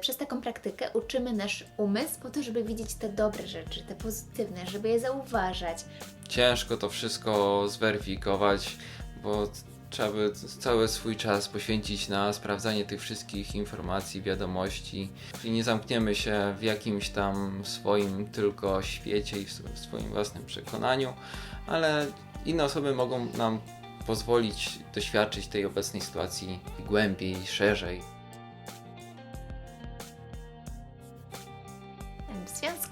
Przez taką praktykę uczymy nasz umysł po to, żeby widzieć te dobre rzeczy, te pozytywne, żeby je zauważać. Ciężko to wszystko zweryfikować, bo trzeba by cały swój czas poświęcić na sprawdzanie tych wszystkich informacji, wiadomości. I nie zamkniemy się w jakimś tam swoim tylko świecie i w swoim własnym przekonaniu, ale inne osoby mogą nam pozwolić doświadczyć tej obecnej sytuacji głębiej, szerzej.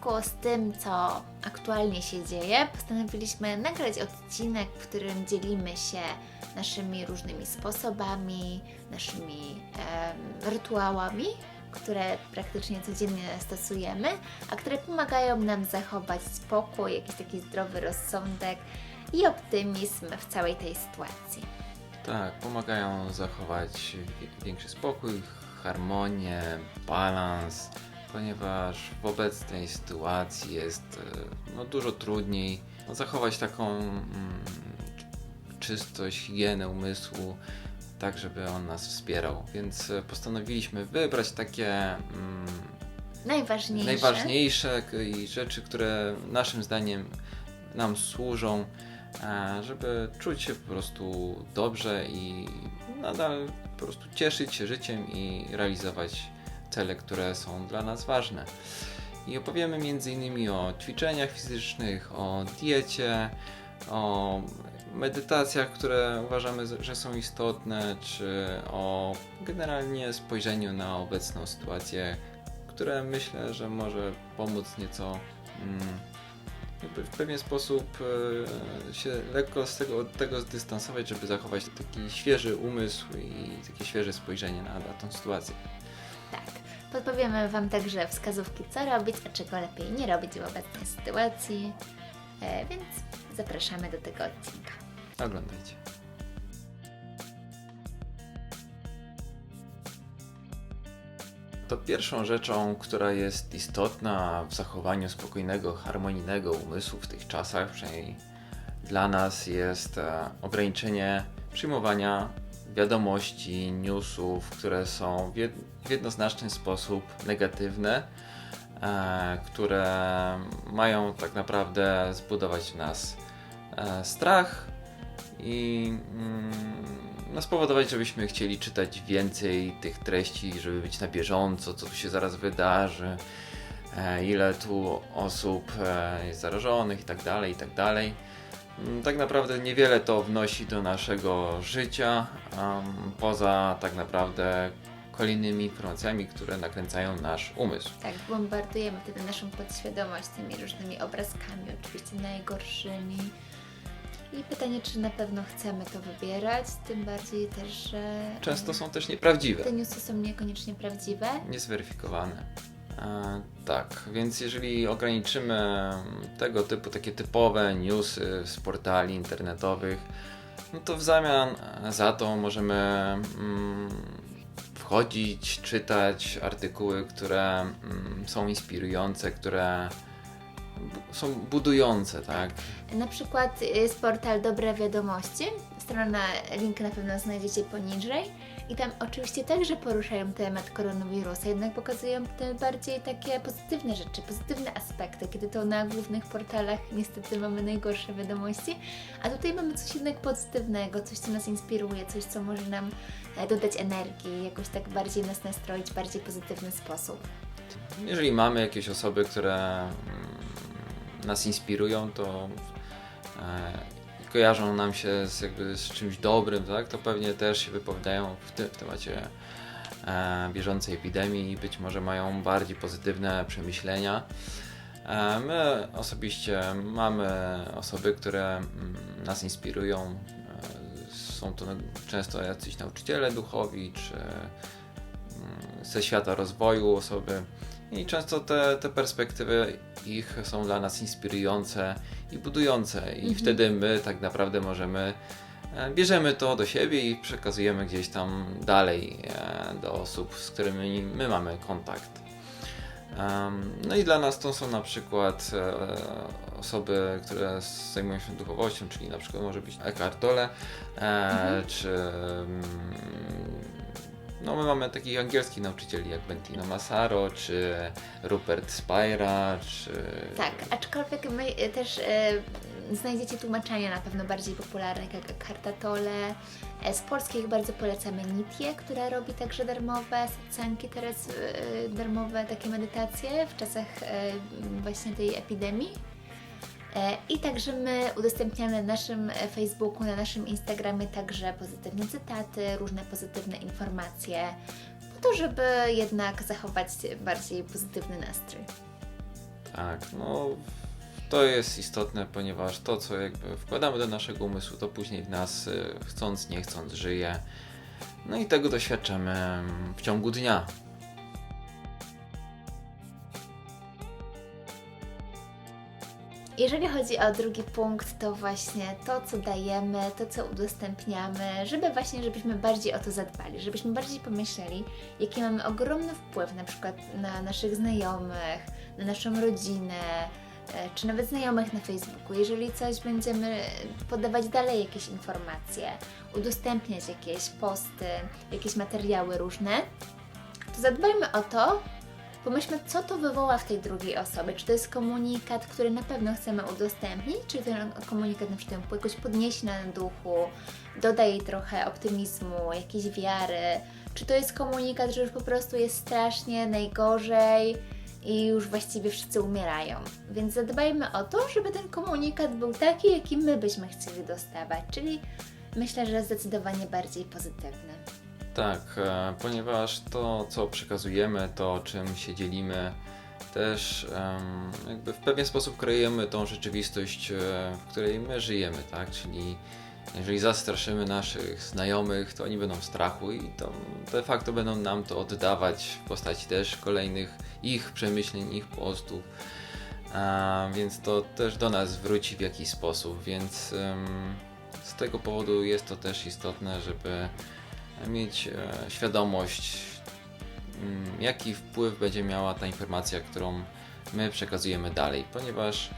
Związku z tym, co aktualnie się dzieje, postanowiliśmy nagrać odcinek, w którym dzielimy się naszymi różnymi sposobami, naszymi em, rytuałami, które praktycznie codziennie stosujemy, a które pomagają nam zachować spokój, jakiś taki zdrowy rozsądek i optymizm w całej tej sytuacji. Tak, pomagają zachować wi- większy spokój, harmonię, balans, ponieważ w obecnej sytuacji jest e, no, dużo trudniej no, zachować taką mm, czystość, higienę umysłu, tak żeby on nas wspierał. Więc e, postanowiliśmy wybrać takie mm, Najważniejsze. najważniejsze i rzeczy, które naszym zdaniem nam służą, e, żeby czuć się po prostu dobrze i nadal po prostu cieszyć się życiem i realizować cele, które są dla nas ważne. I opowiemy m.in. o ćwiczeniach fizycznych, o diecie, o medytacjach, które uważamy, że są istotne, czy o generalnie spojrzeniu na obecną sytuację, które myślę, że może pomóc nieco mm, w pewien sposób e, się lekko z tego, od tego zdystansować, żeby zachować taki świeży umysł i takie świeże spojrzenie na, na tą sytuację. Tak. Podpowiemy Wam także wskazówki, co robić, a czego lepiej nie robić w obecnej sytuacji. E, więc zapraszamy do tego odcinka. Oglądajcie. To pierwszą rzeczą, która jest istotna w zachowaniu spokojnego, harmonijnego umysłu w tych czasach, przynajmniej dla nas, jest e, ograniczenie przyjmowania wiadomości, newsów, które są w, jed w jednoznaczny sposób negatywne, e, które mają tak naprawdę zbudować w nas e, strach i mm, no, spowodować, żebyśmy chcieli czytać więcej tych treści, żeby być na bieżąco, co tu się zaraz wydarzy, e, ile tu osób jest zarażonych i tak dalej, i tak. Mm, Tak naprawdę niewiele to wnosi do naszego życia, em, poza tak naprawdę kolejnymi informacjami, które nakręcają nasz umysł. Tak, bombardujemy wtedy naszą podświadomość tymi różnymi obrazkami, oczywiście najgorszymi. I pytanie, czy na pewno chcemy to wybierać, tym bardziej też, że Często są też nieprawdziwe. te newsy są niekoniecznie prawdziwe. niezweryfikowane. E, tak, więc jeżeli ograniczymy tego typu takie typowe newsy z portali internetowych, no to w zamian za to możemy mm, wchodzić, czytać artykuły, które mm, są inspirujące, które są budujące, tak? Na przykład jest portal Dobre Wiadomości. Strona, link na pewno znajdziecie poniżej. I tam oczywiście także poruszają temat koronawirusa, jednak pokazują te bardziej takie pozytywne rzeczy, pozytywne aspekty, kiedy to na głównych portalach niestety mamy najgorsze wiadomości, a tutaj mamy coś jednak pozytywnego, coś co nas inspiruje, coś co może nam e, dodać energii, jakoś tak bardziej nas nastroić w bardziej pozytywny sposób. Jeżeli mamy jakieś osoby, które mm, nas inspirują, to e, kojarzą nam się z, jakby z czymś dobrym, tak? to pewnie też się wypowiadają w, tym, w temacie e, bieżącej epidemii i być może mają bardziej pozytywne przemyślenia. E, my osobiście mamy osoby, które mm, nas inspirują. E, są to często jacyś nauczyciele duchowi, czy mm, ze świata rozwoju osoby. I często te, te perspektywy ich są dla nas inspirujące i budujące. I wtedy my tak naprawdę możemy, e, bierzemy to do siebie i przekazujemy gdzieś tam dalej e, do osób, z którymi my mamy kontakt. No i dla nas to są na przykład e, osoby, które zajmują się duchowością, czyli na przykład może być Eckhart Tolle, e, czy mm, no my mamy takich angielskich nauczycieli jak Bentino Massaro, czy Rupert Spira, czy... Tak, aczkolwiek my e, też e, znajdziecie tłumaczenia na pewno bardziej popularne, jak Karta Tole. E, z polskich bardzo polecamy Nitię, która robi także darmowe satsanki teraz e, darmowe takie medytacje w czasach e, właśnie tej epidemii. E, I także my udostępniamy na naszym e, Facebooku, na naszym Instagramie także pozytywne cytaty, różne pozytywne informacje, po to, żeby jednak zachować bardziej pozytywny nastrój. Tak, no to jest istotne, ponieważ to, co jakby wkładamy do naszego umysłu, to później w nas y, chcąc, nie chcąc żyje. No i tego doświadczamy w ciągu dnia. Jeżeli chodzi o drugi punkt, to właśnie to, co dajemy, to, co udostępniamy, żeby właśnie, żebyśmy bardziej o to zadbali, żebyśmy bardziej pomyśleli, jaki mamy ogromny wpływ na przykład na naszych znajomych, na naszą rodzinę, e, czy nawet znajomych na Facebooku. Jeżeli coś będziemy podawać dalej jakieś informacje, udostępniać jakieś posty, jakieś materiały różne, to zadbajmy o to, Pomyślmy, co to wywoła w tej drugiej osobie. Czy to jest komunikat, który na pewno chcemy udostępnić, czy ten komunikat na przykład jakoś podniesie na duchu, doda jej trochę optymizmu, jakiejś wiary. Czy to jest komunikat, że już po prostu jest strasznie, najgorzej i już właściwie wszyscy umierają. Więc zadbajmy o to, żeby ten komunikat był taki, jaki my byśmy chcieli dostawać, czyli myślę, że zdecydowanie bardziej pozytywny. Tak, e, ponieważ to, co przekazujemy, to czym się dzielimy, też jakby w pewien sposób kreujemy tą rzeczywistość, e, w której my żyjemy, tak? Czyli jeżeli zastraszymy naszych znajomych, to oni będą w strachu i to de facto będą nam to oddawać w postaci też kolejnych ich przemyśleń, ich postów. A, więc to też do nas wróci w jakiś sposób, więc em, z tego powodu jest to też istotne, żeby mieć e, świadomość, mm, jaki wpływ będzie miała ta informacja, którą my przekazujemy dalej, ponieważ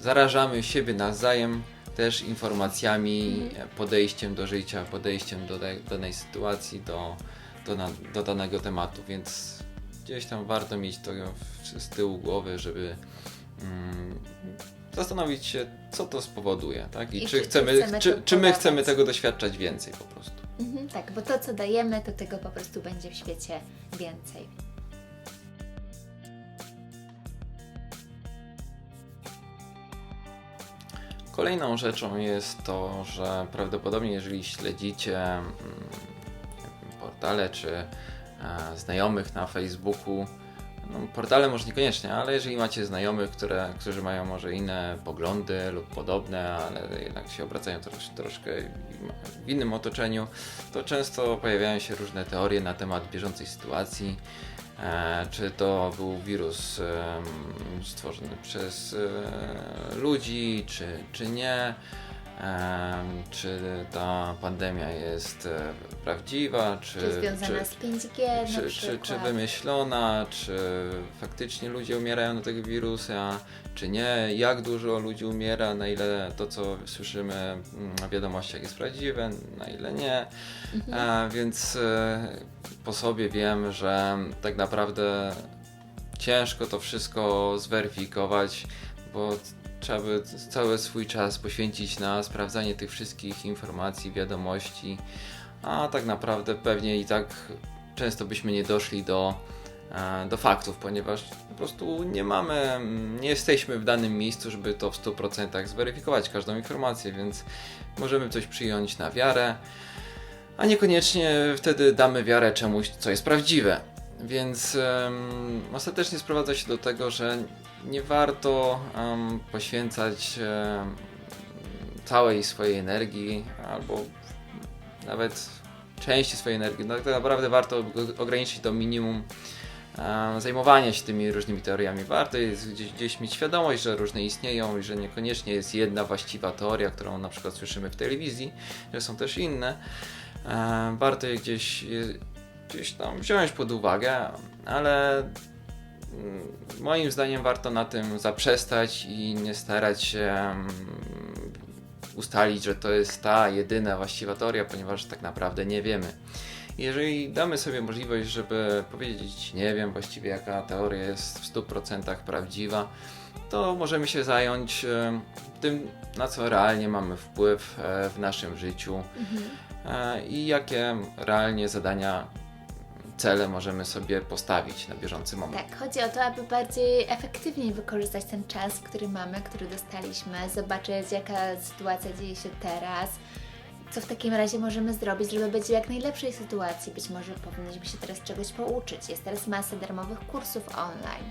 zarażamy siebie nawzajem też informacjami, Mhm. podejściem do życia, podejściem do da- danej sytuacji, do, do, na, do danego tematu, więc gdzieś tam warto mieć to z tyłu głowy, żeby mm, zastanowić się, co to spowoduje, tak? I, I czy, chcemy, chcemy czy, czy my chcemy tego doświadczać więcej po prostu. Mhm, tak, bo to co dajemy, to tego po prostu będzie w świecie więcej. Kolejną rzeczą jest to, że prawdopodobnie jeżeli śledzicie mm, portale czy e, znajomych na Facebooku, no, portale może niekoniecznie, ale jeżeli macie znajomych, które, którzy mają może inne poglądy lub podobne, ale jednak się obracają trosz, troszkę w innym otoczeniu, to często pojawiają się różne teorie na temat bieżącej sytuacji. E, czy to był wirus em, stworzony przez e, ludzi, czy, czy nie? Czy ta pandemia jest e, prawdziwa, czy, Czy związana czy, z 5G na czy, czy, czy wymyślona, czy faktycznie ludzie umierają na tego wirusa, czy nie, jak dużo ludzi umiera, na ile to, co słyszymy mm, w wiadomościach jest prawdziwe, na ile nie. Mhm. E, więc e, po sobie wiem, że tak naprawdę ciężko to wszystko zweryfikować, bo trzeba by cały swój czas poświęcić na sprawdzanie tych wszystkich informacji, wiadomości, a tak naprawdę pewnie i tak często byśmy nie doszli do, e, do faktów, ponieważ po prostu nie mamy, nie jesteśmy w danym miejscu, żeby to w 100% zweryfikować każdą informację, więc możemy coś przyjąć na wiarę, a niekoniecznie wtedy damy wiarę czemuś, co jest prawdziwe. Więc em, ostatecznie sprowadza się do tego, że nie warto em, poświęcać em, całej swojej energii albo nawet części swojej energii. No, tak naprawdę warto ograniczyć do minimum zajmowania się tymi różnymi teoriami. Warto jest gdzieś, gdzieś mieć świadomość, że różne istnieją i że niekoniecznie jest jedna właściwa teoria, którą na przykład słyszymy w telewizji, że są też inne. Warto je gdzieś, gdzieś tam wziąć pod uwagę, ale mm, moim zdaniem warto na tym zaprzestać i nie starać się mm, ustalić, że to jest ta jedyna właściwa teoria, ponieważ tak naprawdę nie wiemy. Jeżeli damy sobie możliwość, żeby powiedzieć, nie wiem właściwie jaka teoria jest w 100% prawdziwa, to możemy się zająć e, tym, na co realnie mamy wpływ e, w naszym życiu e, i jakie realnie zadania, cele możemy sobie postawić na bieżący moment. Tak, chodzi o to, aby bardziej efektywniej wykorzystać ten czas, który mamy, który dostaliśmy, zobaczyć jaka sytuacja dzieje się teraz, co w takim razie możemy zrobić, żeby być w jak najlepszej sytuacji. Być może powinniśmy się teraz czegoś pouczyć. Jest teraz masa darmowych kursów online.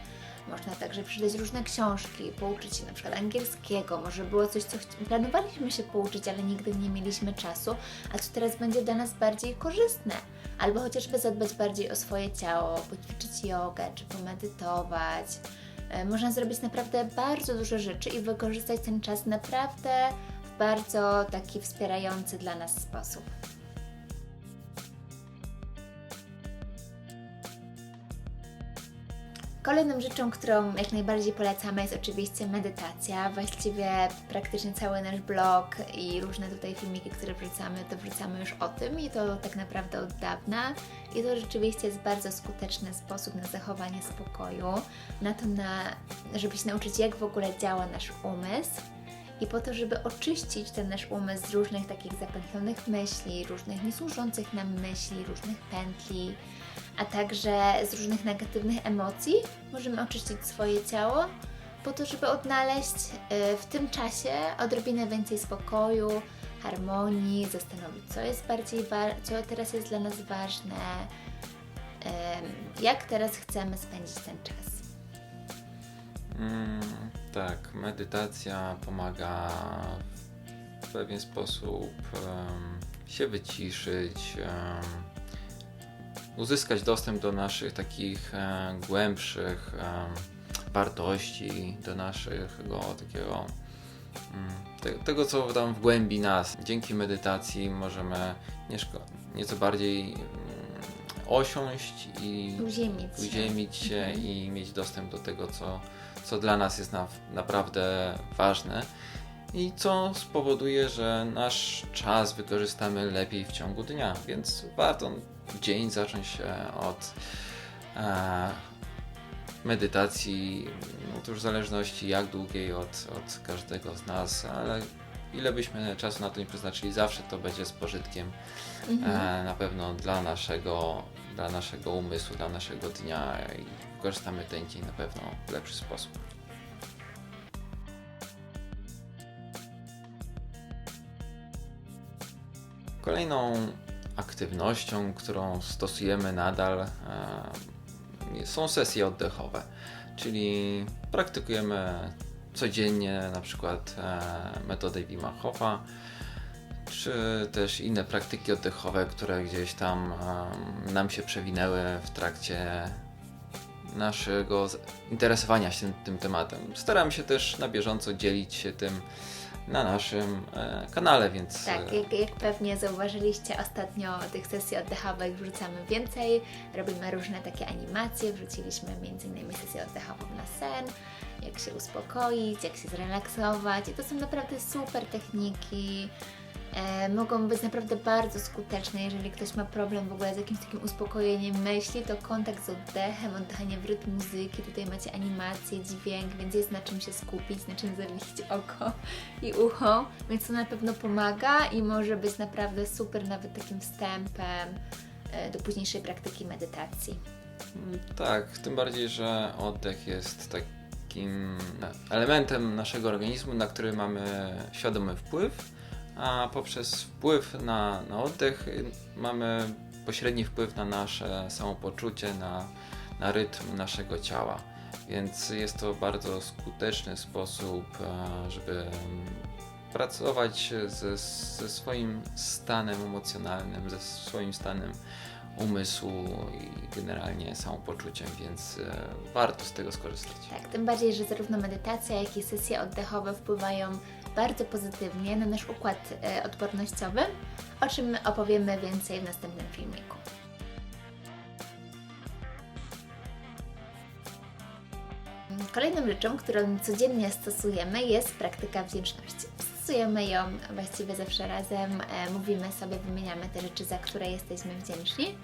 Można także przeczytać różne książki, pouczyć się na przykład angielskiego. Może było coś, co planowaliśmy się pouczyć, ale nigdy nie mieliśmy czasu, a co teraz będzie dla nas bardziej korzystne. Albo chociażby zadbać bardziej o swoje ciało, poćwiczyć jogę czy pomedytować. E, Można zrobić naprawdę bardzo dużo rzeczy i wykorzystać ten czas naprawdę w bardzo taki wspierający dla nas sposób. Kolejną rzeczą, którą jak najbardziej polecamy jest oczywiście medytacja. Właściwie praktycznie cały nasz blog i różne tutaj filmiki, które wrzucamy, to wrzucamy już o tym i to tak naprawdę od dawna. I to rzeczywiście jest bardzo skuteczny sposób na zachowanie spokoju, na to, na, żeby się nauczyć jak w ogóle działa nasz umysł i po to, żeby oczyścić ten nasz umysł z różnych takich zapętlonych myśli, różnych niesłużących nam myśli, różnych pętli, a także z różnych negatywnych emocji, możemy oczyścić swoje ciało po to, żeby odnaleźć y, w tym czasie odrobinę więcej spokoju, harmonii, zastanowić, co jest bardziej, co teraz jest dla nas ważne, jak teraz chcemy spędzić ten czas. Mm, tak, medytacja pomaga w pewien sposób em, się wyciszyć, em, uzyskać dostęp do naszych takich e, głębszych em, wartości, do naszego takiego mm, te, tego, co tam w głębi nas. Dzięki medytacji możemy nieco bardziej mm, osiąść i Uziemić się. uziemić się Mhm. i mieć dostęp do tego, co, co dla nas jest na, naprawdę ważne i co spowoduje, że nasz czas wykorzystamy lepiej w ciągu dnia, więc warto dzień zacząć e, od e, medytacji, no to już w zależności jak długiej od, od każdego z nas, ale ile byśmy czasu na to nie przeznaczyli, zawsze to będzie z pożytkiem Mhm. e, na pewno dla naszego, dla naszego umysłu, dla naszego dnia i wykorzystamy ten dzień na pewno w lepszy sposób. Kolejną aktywnością, którą stosujemy nadal, e, są sesje oddechowe, czyli praktykujemy codziennie na przykład e, metodę Wima Hofa, czy też inne praktyki oddechowe, które gdzieś tam em, nam się przewinęły w trakcie naszego interesowania się tym tematem. Staram się też na bieżąco dzielić się tym na naszym e, kanale, więc Tak, e, jak, jak pewnie zauważyliście, ostatnio tych sesji oddechowych wrzucamy więcej. Robimy różne takie animacje. Wrzuciliśmy m.in. sesję oddechową na sen, jak się uspokoić, jak się zrelaksować. I to są naprawdę super techniki. E, mogą być naprawdę bardzo skuteczne, jeżeli ktoś ma problem w ogóle z jakimś takim uspokojeniem myśli, to kontakt z oddechem, oddychanie w rytm muzyki, tutaj macie animację, dźwięk, więc jest na czym się skupić, na czym zawiesić oko i ucho, więc to na pewno pomaga i może być naprawdę super nawet takim wstępem e, do późniejszej praktyki medytacji. Mm, Tak, tym bardziej, że oddech jest takim elementem naszego organizmu, na który mamy świadomy wpływ, a poprzez wpływ na, na oddech mamy pośredni wpływ na nasze samopoczucie, na, na rytm naszego ciała. Więc jest to bardzo skuteczny sposób, e, żeby pracować ze, ze swoim stanem emocjonalnym, ze swoim stanem umysłu i generalnie samopoczuciem, więc e, warto z tego skorzystać. Tak, tym bardziej, że zarówno medytacja, jak i sesje oddechowe wpływają bardzo pozytywnie na nasz układ e, odpornościowy, o czym opowiemy więcej w następnym filmiku. Kolejną rzeczą, którą codziennie stosujemy jest praktyka wdzięczności. procesujemy ją właściwie zawsze razem, e, mówimy sobie, wymieniamy te rzeczy, za które jesteśmy wdzięczni,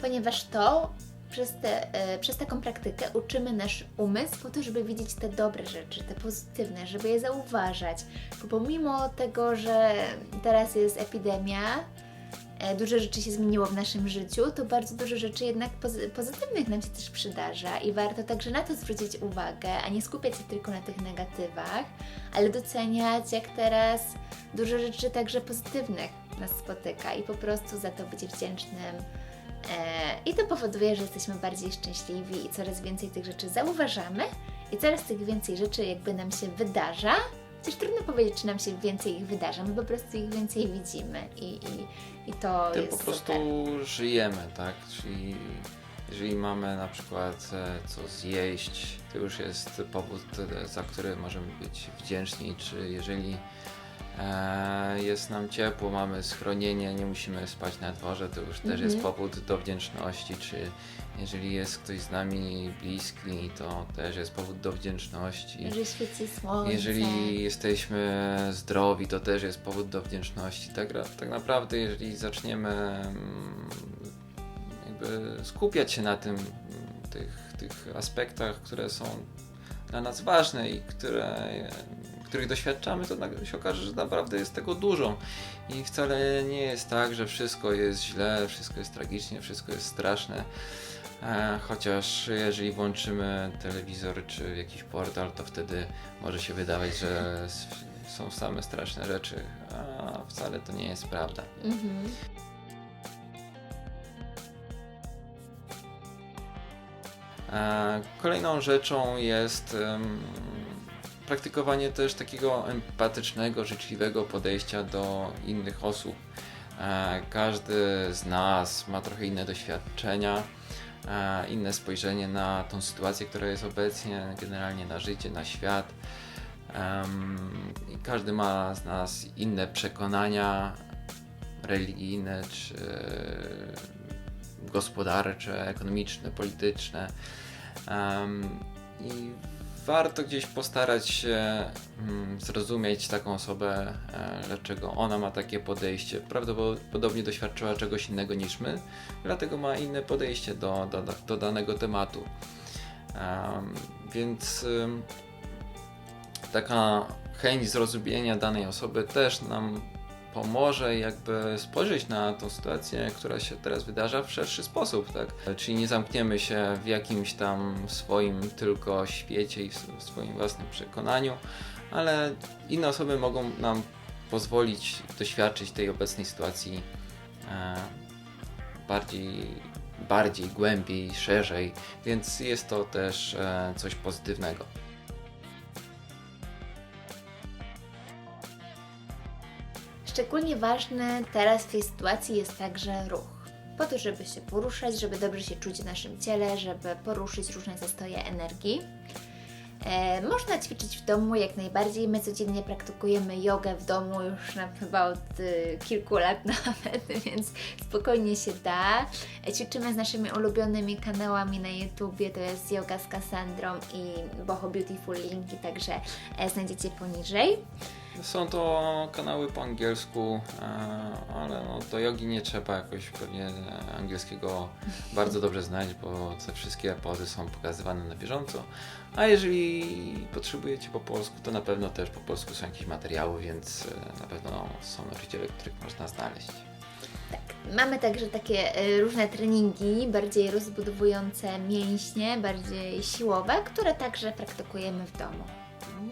ponieważ to przez, te, e, przez taką praktykę uczymy nasz umysł po to, żeby widzieć te dobre rzeczy, te pozytywne, żeby je zauważać. Bo pomimo tego, że teraz jest epidemia, e, dużo rzeczy się zmieniło w naszym życiu, to bardzo dużo rzeczy jednak pozy- pozytywnych nam się też przydarza i warto także na to zwrócić uwagę, a nie skupiać się tylko na tych negatywach, ale doceniać, jak teraz dużo rzeczy także pozytywnych nas spotyka i po prostu za to być wdzięcznym. E, I to powoduje, że jesteśmy bardziej szczęśliwi i coraz więcej tych rzeczy zauważamy i coraz tych więcej rzeczy jakby nam się wydarza. Chociaż trudno powiedzieć, czy nam się więcej ich wydarza, my po prostu ich więcej widzimy i, i, i to Tym jest po prostu super. żyjemy, tak? Czyli jeżeli mamy na przykład e, co zjeść, to już jest powód, za który możemy być wdzięczni, czy jeżeli jest nam ciepło, mamy schronienie, nie musimy spać na dworze, to już też jest Mhm. powód do wdzięczności, czy jeżeli jest ktoś z nami bliski, to też jest powód do wdzięczności. Że świeci słońce. Jeżeli jesteśmy zdrowi, to też jest powód do wdzięczności. Tak, tak naprawdę, jeżeli zaczniemy mm, jakby skupiać się na tym, tych, tych aspektach, które są dla nas ważne i które, których doświadczamy, to nagle się okaże, że naprawdę jest tego dużo. I wcale nie jest tak, że wszystko jest źle, wszystko jest tragicznie, wszystko jest straszne. E, Chociaż jeżeli włączymy telewizor czy jakiś portal, to wtedy może się wydawać, że są same straszne rzeczy, a wcale to nie jest prawda. Mhm. E, Kolejną rzeczą jest praktykowanie też takiego empatycznego, życzliwego podejścia do innych osób. E, Każdy z nas ma trochę inne doświadczenia, e, inne spojrzenie na tą sytuację, która jest obecnie, generalnie na życie, na świat. Każdy ma z nas inne przekonania religijne czy gospodarcze, ekonomiczne, polityczne. I warto gdzieś postarać się mm, zrozumieć taką osobę, e, dlaczego ona ma takie podejście. Prawdopodobnie doświadczyła czegoś innego niż my, dlatego ma inne podejście do, do, do danego tematu. Em, Więc taka chęć zrozumienia danej osoby też nam pomoże jakby spojrzeć na tą sytuację, która się teraz wydarza w szerszy sposób, tak? Czyli nie zamkniemy się w jakimś tam swoim tylko świecie i w swoim własnym przekonaniu, ale inne osoby mogą nam pozwolić doświadczyć tej obecnej sytuacji e, bardziej, bardziej, głębiej, szerzej, więc jest to też e, coś pozytywnego. Szczególnie ważny teraz w tej sytuacji jest także ruch. Po to, żeby się poruszać, żeby dobrze się czuć w naszym ciele, żeby poruszyć różne zastoje energii. E, można ćwiczyć w domu jak najbardziej. My codziennie praktykujemy jogę w domu już na, chyba od y, kilku lat nawet, więc spokojnie się da. E, ćwiczymy z naszymi ulubionymi kanałami na YouTubie, to jest Yoga z Cassandrą i Boho Beautiful linki, także e, znajdziecie poniżej. Są to kanały po angielsku, e, ale no, do jogi nie trzeba jakoś pewnie angielskiego bardzo dobrze znać, bo te wszystkie pozy są pokazywane na bieżąco. A jeżeli potrzebujecie po polsku, to na pewno też po polsku są jakieś materiały, więc e, na pewno są nauczyciele, których można znaleźć. Mamy także takie e, różne treningi, bardziej rozbudowujące mięśnie, bardziej siłowe, które także praktykujemy w domu.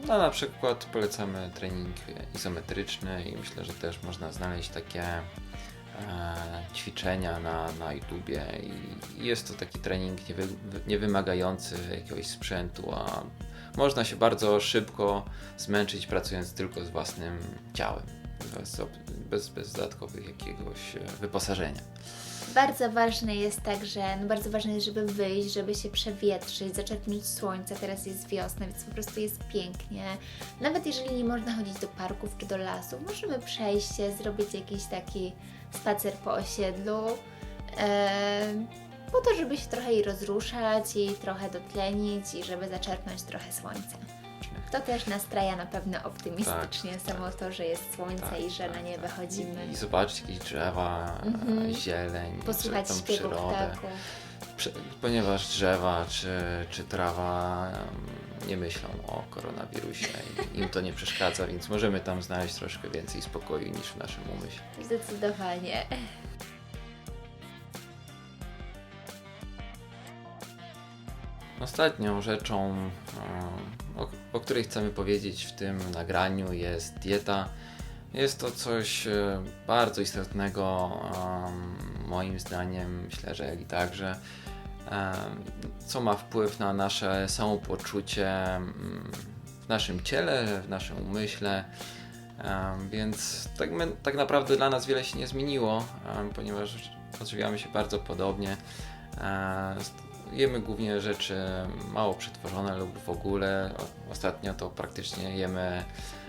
No na przykład polecamy trening izometryczny i myślę, że też można znaleźć takie e, ćwiczenia na, na YouTubie. I jest to taki trening niewy, niewymagający jakiegoś sprzętu, a można się bardzo szybko zmęczyć pracując tylko z własnym ciałem, bez, bez, bez dodatkowych jakiegoś e, wyposażenia. Bardzo ważne jest także, no bardzo ważne jest, żeby wyjść, żeby się przewietrzyć, zaczerpnąć słońca. Teraz jest wiosna, więc po prostu jest pięknie. Nawet jeżeli nie można chodzić do parków czy do lasów, możemy przejść się, zrobić jakiś taki spacer po osiedlu. em, po to, żeby się trochę i rozruszać, i trochę dotlenić, i żeby zaczerpnąć trochę słońca. To też nastraja na pewno optymistycznie, Tak, samo to, że jest słońce Tak, i że tak, na nie tak. wychodzimy. I zobaczyć jakieś drzewa, Mhm. zieleń, Posłuchać tą przyrodę. Prze- Ponieważ drzewa czy, czy trawa nie myślą o koronawirusie i im to nie przeszkadza, więc możemy tam znaleźć troszkę więcej spokoju niż w naszym umyśle. Zdecydowanie. Ostatnią rzeczą, em, o, o której chcemy powiedzieć w tym nagraniu, jest dieta. Jest to coś e, bardzo istotnego, em, moim zdaniem, myślę, że i także, co ma wpływ na nasze samopoczucie w naszym ciele, w naszym umyśle. Więc tak, my, tak naprawdę dla nas wiele się nie zmieniło, ponieważ odżywiamy się bardzo podobnie. Jemy głównie rzeczy mało przetworzone lub w ogóle. Ostatnio to praktycznie jemy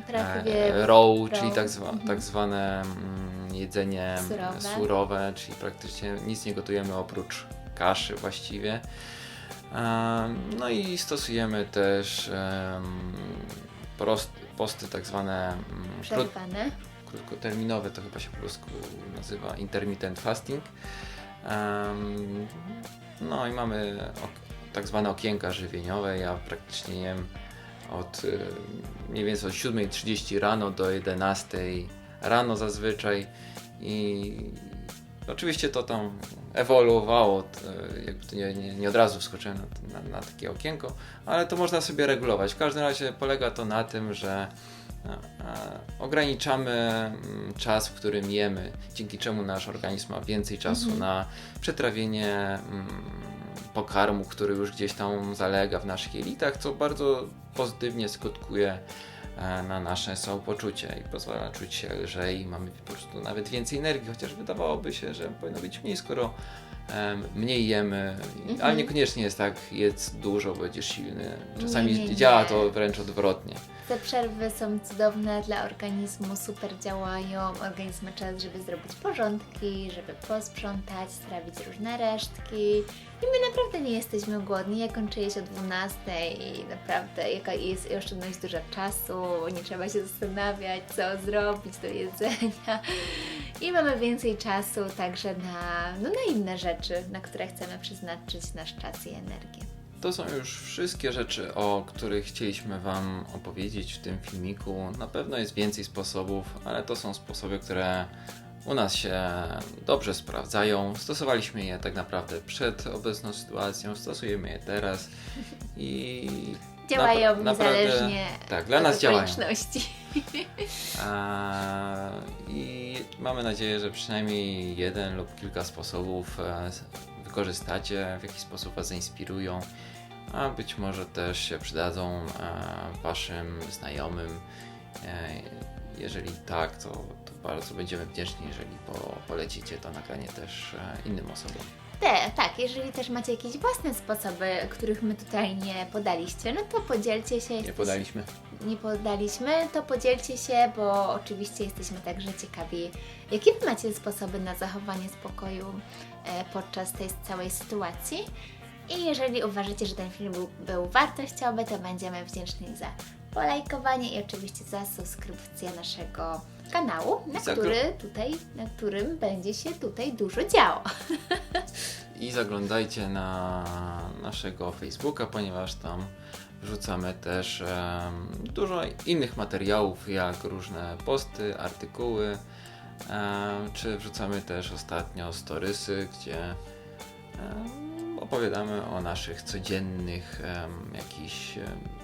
Prawie e, raw, raw. czyli tak, zwa, Mhm. tak zwane mm, jedzenie Surowe. surowe, czyli praktycznie nic nie gotujemy oprócz kaszy właściwie. E, No i stosujemy też prost, posty tak zwane mm, przerwane. krótkoterminowe, to chyba się po polsku nazywa intermittent fasting. No i mamy tak zwane okienka żywieniowe. Ja praktycznie jem od y, mniej więcej od 7.30 rano do 11.00 rano zazwyczaj i oczywiście to tam ewoluowało, t- jakby nie, nie, nie od razu wskoczyłem na, na, na takie okienko, ale to można sobie regulować. W każdym razie polega to na tym, że ograniczamy mm, czas, w którym jemy, dzięki czemu nasz organizm ma więcej czasu Mhm. na przetrawienie mm, pokarmu, który już gdzieś tam zalega w naszych jelitach, co bardzo pozytywnie skutkuje e, na nasze samopoczucie i pozwala czuć się lżej, mamy po prostu nawet więcej energii, chociaż wydawałoby się, że powinno być mniej, skoro mniej jemy, Mhm. ale niekoniecznie jest tak, jedz dużo, będziesz silny. Czasami Nie, nie, działa nie. to wręcz odwrotnie. Te przerwy są cudowne dla organizmu, super działają. Organizm ma czas, żeby zrobić porządki, żeby posprzątać, strawić różne resztki. I my naprawdę nie jesteśmy głodni. Ja kończę o 12 i naprawdę jaka jest oszczędność dużo czasu, nie trzeba się zastanawiać, co zrobić do jedzenia. I mamy więcej czasu także na, no, na inne rzeczy, na które chcemy przeznaczyć nasz czas i energię. To są już wszystkie rzeczy, o których chcieliśmy Wam opowiedzieć w tym filmiku. Na pewno jest więcej sposobów, ale to są sposoby, które u nas się dobrze sprawdzają. Stosowaliśmy je tak naprawdę przed obecną sytuacją, stosujemy je teraz i Działają napra- niezależnie tak, dla od nas działają. okoliczności. A, I mamy nadzieję, że przynajmniej jeden lub kilka sposobów e, wykorzystacie, w jakiś sposób Was zainspirują, a być może też się przydadzą e, Waszym znajomym. E, Jeżeli tak, to bardzo będziemy wdzięczni, jeżeli po, polecicie to nagranie też e, innym osobom. Te, tak, jeżeli też macie jakieś własne sposoby, których my tutaj nie podaliście, no to podzielcie się. Nie podaliśmy? Nie podaliśmy, to podzielcie się, bo oczywiście jesteśmy także ciekawi, jakie Wy macie sposoby na zachowanie spokoju e, podczas tej całej sytuacji. I jeżeli uważacie, że ten film był, był wartościowy, to będziemy wdzięczni za polajkowanie i oczywiście za subskrypcję naszego kanału, na, I za który tutaj, na którym będzie się tutaj dużo działo. I zaglądajcie na naszego Facebooka, ponieważ tam wrzucamy też em, dużo innych materiałów, jak różne posty, artykuły, em, czy wrzucamy też ostatnio storysy, gdzie em, opowiadamy o naszych codziennych em, jakichś em,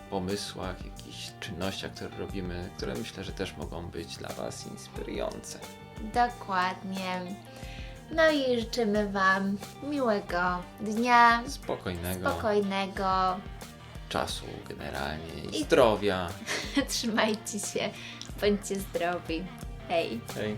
pomysłach, jakichś czynnościach, które robimy, które myślę, że też mogą być dla Was inspirujące. Dokładnie. No i życzymy Wam miłego dnia, Spokojnego spokojnego. czasu generalnie i I- zdrowia. Trzymajcie się, bądźcie zdrowi. Hej! Hej.